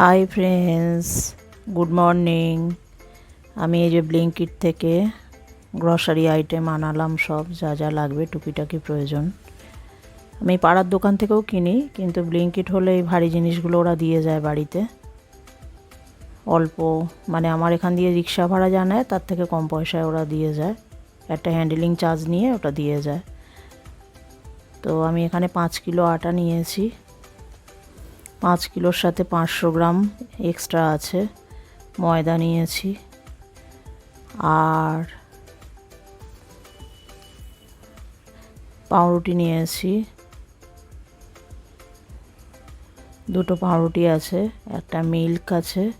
Hi friends good morning আমি এই যে ব্লিঙ্কিট থেকে গ্রসারি আইটেম আনালাম সব, যা যা লাগবে, টুকিটাকি প্রয়োজন। আমি পাড়ার দোকান থেকেও কিনি, কিন্তু ব্লিঙ্কিট হলে এই ভারী জিনিসগুলো ওরা দিয়ে যায় বাড়িতে। অল্প মানে আমার এখান দিয়ে রিক্সা ভাড়া যা নেয়, তার থেকে কম পয়সায় ওরা দিয়ে যায়। একটা হ্যান্ডেলিং চার্জ নিয়ে ওটা দিয়ে যায়। তো আমি এখানে পাঁচ কিলো আটা নিয়েছি। পাঁচ কিলোর সাথে পাঁচশো গ্রাম এক্সট্রা আছে। ময়দা নিয়েছি। আর পাউরুটি নিয়েছি। দুটো পাউরুটি আছে, একটা মিল্ক আছে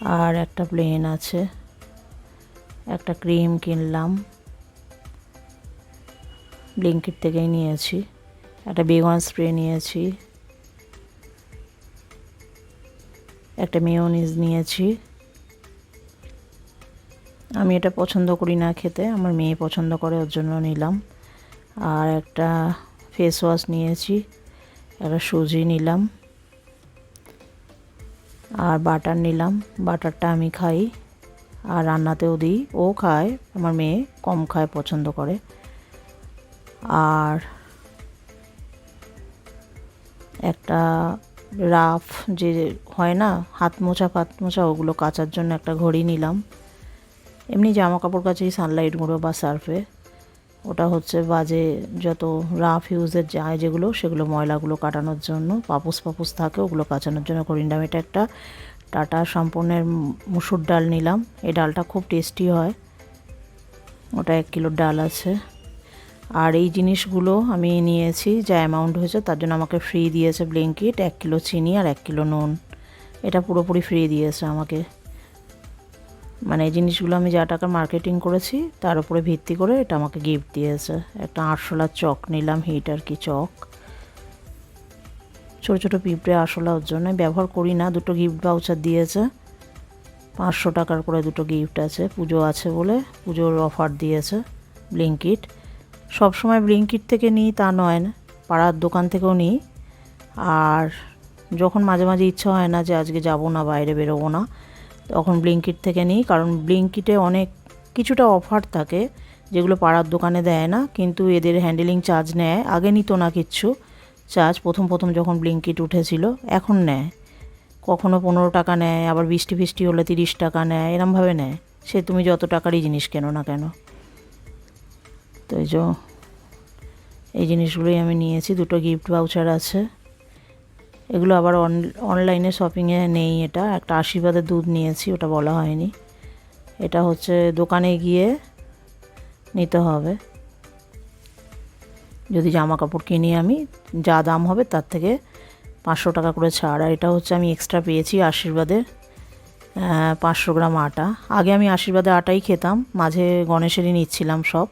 আর একটা প্লেন আছে। একটা ক্রিম কিনলাম। ব্লিঙ্কিট থেকেই নিয়েছি। একটা বেগন স্প্রে নিয়েছি। একটা মেয়োনিজ নিয়েছি। আমি এটা পছন্দ করি না খেতে, আমার মেয়ে পছন্দ করে, ওর জন্য নিলাম। আর একটা ফেস ওয়াশ নিয়েছি, একটা সুজি নিলাম। আর বাটার নিলাম বাটারটা আমি খাই। আর রান্নাতেও দিই, ও খায়, আমার মেয়ে কম খায়, পছন্দ করে। আর একটা রাফ যে হয় না হাত মোছা ফাত মোছা ওগুলো কাচার জন্য একটা ঘড়ি নিলাম। এমনি জামা কাপড় কাচেই সানলাইট গুঁড়ো বা সার্ফে ওটা হচ্ছে বাজে যত রাফ ইউজের যায় যেগুলো, সেগুলো ময়লাগুলো কাটানোর জন্য পাপুস পাপুস থাকে, ওগুলো কাচানোর জন্য ঘড়ি নিলাম এটা একটা টাটা সম্পূর্ণের মুসুর ডাল নিলাম। এই ডালটা খুব টেস্টি হয়। ওটা এক কিলোর ডাল আছে। আর এই জিনিসগুলো আমি নিয়েছি, যা অ্যামাউন্ট হয়েছে তার জন্য আমাকে ফ্রি দিয়েছে ব্লিঙ্কিট এক কিলো চিনি আর এক কিলো নুন। এটা পুরোপুরি ফ্রি দিয়েছে আমাকে। মানে এই জিনিসগুলো আমি যা টাকা মার্কেটিং করেছি, তার উপরে ভিত্তি করে এটা আমাকে গিফট দিয়েছে। একটা আরশোলার চক নিলাম হিট আর কি চক। ছোটো ছোটো পিঁপড়ে আরশোলা ওর জন্য। ব্যবহার করি না, দুটো গিফট ভাউচার দিয়েছে। পাঁচশো টাকার করে দুটো গিফট আছে। পুজো আছে বলে পুজোর অফার দিয়েছে ব্লিঙ্কিট সব সময় ব্লিঙ্কিট থেকে নিই, তা নয় না। পাড়ার দোকান থেকেও নিই। আর যখন মাঝে মাঝে ইচ্ছা হয় না যে আজকে যাব না, বাইরে বেরোবো না, তখন ব্লিঙ্কিট থেকে নিই। কারণ ব্লিঙ্কিটে অনেক কিছুটা অফার থাকে, যেগুলো পাড়ার দোকানে দেয় না, কিন্তু এদের হ্যান্ডেলিং চার্জ নেয়। আগে নিত না কিচ্ছু। চার্জ প্রথম প্রথম যখন ব্লিঙ্কিট উঠেছিল, এখন নেয়। কখনো পনেরো টাকা নেয়, আবার বৃষ্টি ফিষ্টি হলে তিরিশ টাকা নেয়, এরমভাবে নেয়। সে তুমি যত টাকারই জিনিস কেনো না কেন। তো এই যে এই জিনিসগুলোই আমি নিয়েছি, দুটো গিফট ভাউচার আছে। এগুলো আবার অনলাইনে শপিংয়ে নেই এটা, একটা আশীর্বাদের দুধ নিয়েছি, ওটা বলা হয়নি। এটা হচ্ছে দোকানে গিয়ে নিতে হবে। যদি জামা কাপড় কিনি আমি, যা দাম হবে তার থেকে পাঁচশো টাকা করে ছাড়। আর এটা হচ্ছে আমি এক্সট্রা পেয়েছি আশীর্বাদের পাঁচশো গ্রাম আটা। আগে আমি আশীর্বাদে আটাই খেতাম, মাঝে গণেশেরই নিচ্ছিলাম সব।